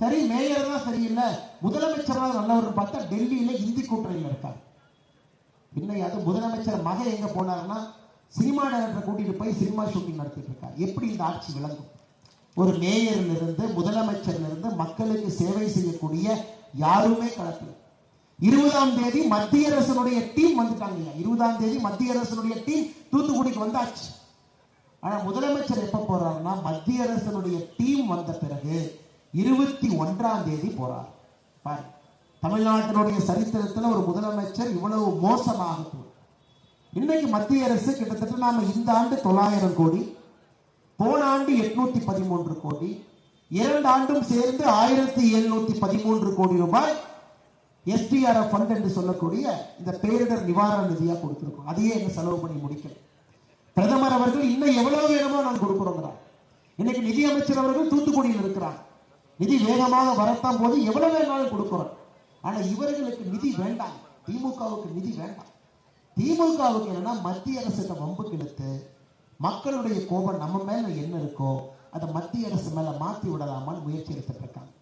சரி மேயர் தான் சரியில்லை முதலமைச்சராக நல்லவர் பார்த்தா டெல்லியில இந்தி கூட்டணியில் இருக்கார். இல்லையாது முதலமைச்சர் மக எங்க போனாருன்னா சினிமா டைரக்டர் கூட்டிட்டு போய் சினிமா ஷூட்டிங் நடத்திட்டு இருக்கார். எப்படி இந்த ஆட்சி விளங்கும்? ஒரு மேயர்ல இருந்து முதலமைச்சர்ல இருந்து மக்களுக்கு சேவை செய்யக்கூடிய யாருமே களத்தில் இருபதாம் தேதி மத்திய அரசனுடைய டீம் வந்துட்டாங்க இருபதாம் தேதி மத்திய அரசனுடைய டீம் தூத்துக்குடிக்கு வந்தாச்சு. ஆனா முதலமைச்சர் எப்ப போறாருன்னா மத்திய அரசனுடைய டீம் வந்த பிறகு இருபத்தி ஒன்றாம் தேதி போறார். பாரு தமிழ்நாட்டினுடைய சரித்திரத்துல ஒரு முதலமைச்சர் இவ்வளவு மோசமாக இன்னைக்கு மத்திய அரசு கிட்டத்தட்ட நாம இந்த ஆண்டு தொள்ளாயிரம் கோடி போன ஆண்டு எட்நூத்தி பதிமூன்று கோடி இரண்டு ஆண்டும் சேர்ந்து ஆயிரத்தி எழுநூத்தி பதிமூன்று கோடி ரூபாய் எஸ்டிஆர்எஃப் ஃபண்ட் என்று சொல்லக்கூடிய இந்த பேரிடர் நிவாரண நிதியா கொடுத்திருக்கோம். அதையே என்ன செலவு பண்ணி முடிக்கல பிரதமர் அவர்கள் இன்னும் எவ்வளவு வேணுமோ நான் கொடுக்கிறோங்கிறார் இன்னைக்கு நிதியமைச்சர் அவர்கள் தூத்துக்குடியில் இருக்கிறார். நிதி வேகமாக வரத்தான் போது எவ்வளவு வேணாலும் கொடுக்கிறோம். ஆனா இவர்களுக்கு நிதி வேண்டாம். திமுகவுக்கு நிதி வேண்டாம். திமுகவுக்கு என்னன்னா மத்திய அரசு வம்பு கிழத்து மக்களுடைய கோபம் நம்ம மேல என்ன இருக்கோ அதை மத்திய அரசு மேல மாத்தி விடலாமான்னு முயற்சி எடுத்துட்டு இருக்காங்க.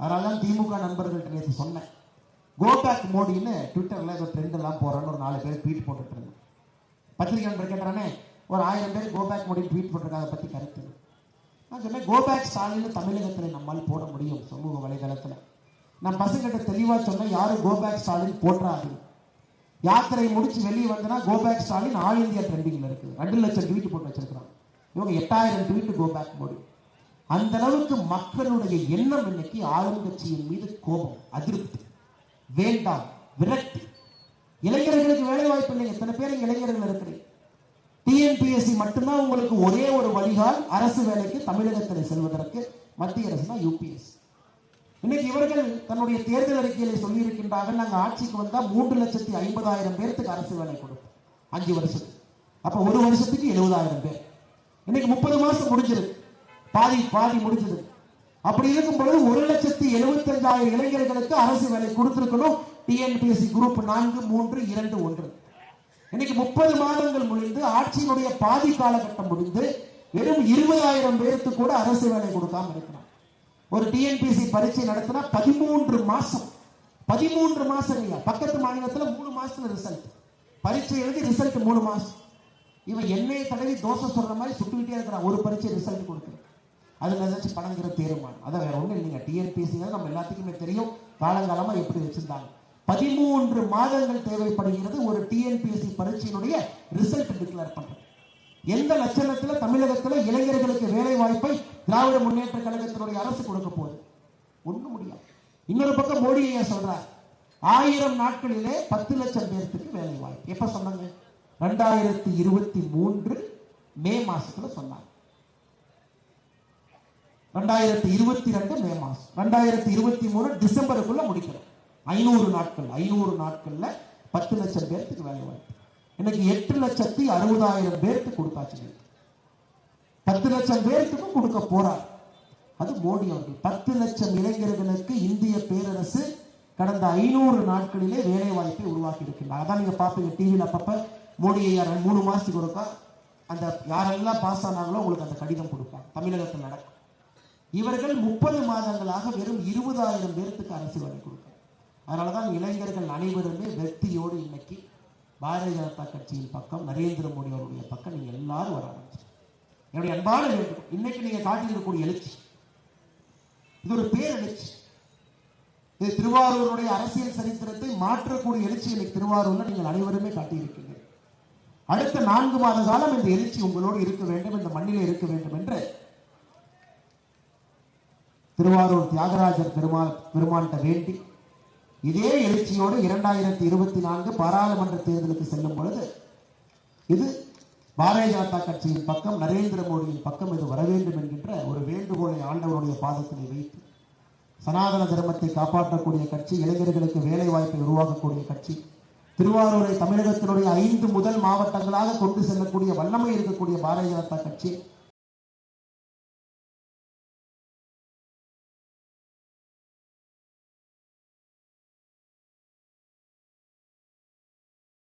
அதனாலதான் திமுக நண்பர்கள்ட்ட நேற்று சொன்னேன். கோபேக் மோடின்னு ட்விட்டர்ல ஏதோ ட்ரெண்ட் எல்லாம் போறான்னு ஒரு நாலு பேர் ட்வீட் போட்டுட்டு இருந்தேன் பத்திரிகை நண்பர் கேட்டானே ஒரு ஆயிரம் பேர் கோபேக் மோடி ட்வீட் போட்டிருக்காங்க அதை பத்தி கருத்து. நான் சொன்னேன் கோபேக் ஸ்டாலின்னு ஸ்டாலின் தமிழகத்தில் நம்மால் போட முடியும் சமூக வலைதளத்தில். நான் பசங்கிட்ட தெளிவாக சொன்னேன் யாரும் கோபேக் ஸ்டாலின் போட்டுறாரு யாத்திரை முடிச்சு வெளியே வந்தனா go back Stalin all India ட்ரெண்டிங்ல இருக்கு ரெண்டு லட்சம் ட்வீட் போட்டு வச்சிருக்கிறான் இவங்க எட்டாயிரம் ட்வீட் கோபேக் மோடி அந்த அளவுக்கு மக்களுடைய எண்ணம் இன்னைக்கு ஆளுங்கட்சியின் மீது கோபம் அதிருப்தி வேண்டாம் விரக்தி. இளைஞர்களுக்கு வேலை வாய்ப்பு இல்லை. எத்தனை பேர் இளைஞர்கள் இருக்கிறீங்க? டிஎன்பிஎஸ்சி மட்டும்தான் உங்களுக்கு ஒரே ஒரு வழிகால் அரசு வேலைக்கு தமிழகத்தில் செல்வதற்கு மத்திய அரசு தான் யூபிஎஸ். இன்னைக்கு இவர்கள் தன்னுடைய தேர்தல் அறிக்கையில சொல்லி இருக்கின்றார்கள் ஆட்சிக்கு வந்தா மூன்று லட்சத்தி ஐம்பதாயிரம் பேருக்கு அரசு வேலை கொடுப்போம். அஞ்சு வருஷத்துக்கு. அப்ப ஒரு வருஷத்துக்கு எழுபதாயிரம் பேர். இன்னைக்கு முப்பது மாசம் முடிஞ்சிருக்கு. பாதி பாதி முடிஞ்சது. அப்படி இருக்கும் பொழுது ஒரு லட்சத்தி எழுபத்தஞ்சாயிரம் இளைஞர்களுக்கு அரசு வேலை கொடுத்திருக்கணும். டிஎன்பிஎஸ்சி குரூப் நான்கு மூன்று இரண்டு ஒன்று. இன்னைக்கு முப்பது மாதங்கள் முடிந்து ஆட்சியினுடைய பாதி காலகட்டம் முடிந்து வெறும் இருபதாயிரம் பேருக்கு கூட அரசு வேலை கொடுக்காம இருக்கிறான் ஒரு டிஎன்பிஎஸ்சி பரீட்சை நடத்தினா பதிமூன்று மாசம். பதிமூன்று மாசம் இல்லையா பக்கத்து மாநிலத்துல மூணு மாசத்துல ரிசல்ட் பரீட்சை எழுதி ரிசல்ட் மூணு மாசம். இவன் எண்ணெயை தடவி தோசை சொல்ற மாதிரி சுட்டுக்கிட்டே இருக்கிறான் ஒரு பரீட்சை ரிசல்ட் கொடுக்குறேன் அதுல ஏதாச்சும் பணங்கிற தீர்மானம் அதான் வேற ஒண்ணும் இல்லைங்க. டிஎன்பிஎஸ்சி நம்ம எல்லாத்துக்குமே தெரியும். காலங்காலமா எப்படி வச்சிருந்தாங்க. பதிமூன்று மாதங்கள் தேவைப்படுகிறது ஒரு டிஎன்பிஎஸ்சி பரீட்சையினுடைய ரிசல்ட் டிக்ளேர் பண்றது. எந்த லட்சணத்துல தமிழகத்துல இளைஞர்களுக்கு வேலை வாய்ப்பை திராவிட முன்னேற்ற கழகத்தினுடைய அரசு கொடுக்க போகுது? ஒண்ணும் முடியாது. இன்னொரு பக்கம் மோடி ஐயா சொல்றார் ஆயிரம் நாட்களிலே பத்து லட்சம் பேர்த்துக்கு வேலை வாய்ப்பு எப்ப சொன்னாங்க? ரெண்டாயிரத்தி இருபத்தி மூன்று மே மாசத்துல சொன்னாங்க. ரெண்டாயிரத்தி இருபத்தி ரெண்டு மே மாசம். ரெண்டாயிரத்தி இருபத்தி மூணு டிசம்பருக்குள்ள முடிக்கிறோம் ஐநூறு நாட்கள் ஐநூறு நாட்கள்ல பத்து லட்சம் பேர்த்துக்கு வேலை வாய்ப்பு. இன்னைக்கு எட்டு லட்சத்தி அறுபதாயிரம் பேருக்கு கொடுத்தாச்சு பத்து லட்சம் பேர்த்துக்கும் கொடுக்க போறார். அது மோடி அவர்கள். பத்து லட்சம் இளைஞர்களுக்கு இந்திய பேரரசு கடந்த ஐநூறு நாட்களிலே வேலை வாய்ப்பை உருவாக்கி இருக்கின்றார். அதான் நீங்க பாப்பீங்க டிவியில் அப்பப்ப மோடி ஐயா மூணு மாசத்துக்கு ஒருக்கா அந்த யாரெல்லாம் பாஸ் ஆனாங்களோ உங்களுக்கு அந்த கடிதம் கொடுப்பாங்க. தமிழகத்தில் நடக்கும். இவர்கள் முப்பது மாதங்களாக வெறும் இருபதாயிரம் பேருக்கு அரசு வேலை அதனால அதனாலதான் இளைஞர்கள் அனைவருமே வெற்றியோடு இன்னைக்கு பாரதிய ஜனதா கட்சியின் பக்கம் நரேந்திர மோடி அவருடைய பக்கம் நீங்க எல்லாரும் வர ஆரம்பிச்சு என்னுடைய அன்பான இன்னைக்கு நீங்க காட்டியிருக்கக்கூடிய எழுச்சி. இது ஒரு பேரெழுச்சி. இது திருவாரூருடைய அரசியல் சரித்திரத்தை மாற்றக்கூடிய எழுச்சி இன்னைக்கு திருவாரூர்ல நீங்கள் அனைவருமே காட்டியிருக்கீங்க. அடுத்த நான்கு மாத காலம் இந்த எழுச்சி உங்களோடு இருக்க வேண்டும் இந்த மண்ணிலே இருக்க வேண்டும் என்று திருவாரூர் தியாகராஜர் பெருமாள் பெருமான்கிட்ட வேண்டி இதே எழுச்சியோடு இரண்டாயிரத்தி இருபத்தி நான்கு பாராளுமன்ற தேர்தலுக்கு செல்லும் பொழுது இது பாரதிய ஜனதா கட்சியின் பக்கம் நரேந்திர மோடியின் பக்கம் இது வர வேண்டும் என்கின்ற ஒரு வேண்டுகோளை ஆண்டவருடைய பாதத்தினை வைத்து சனாதன தர்மத்தை காப்பாற்றக்கூடிய கட்சி இளைஞர்களுக்கு வேலை வாய்ப்பை உருவாக்கக்கூடிய கட்சி திருவாரூரை தமிழகத்தினுடைய ஐந்து முதல் மாவட்டங்களாக கொண்டு செல்லக்கூடிய வல்லமை இருக்கக்கூடிய பாரதிய ஜனதா கட்சி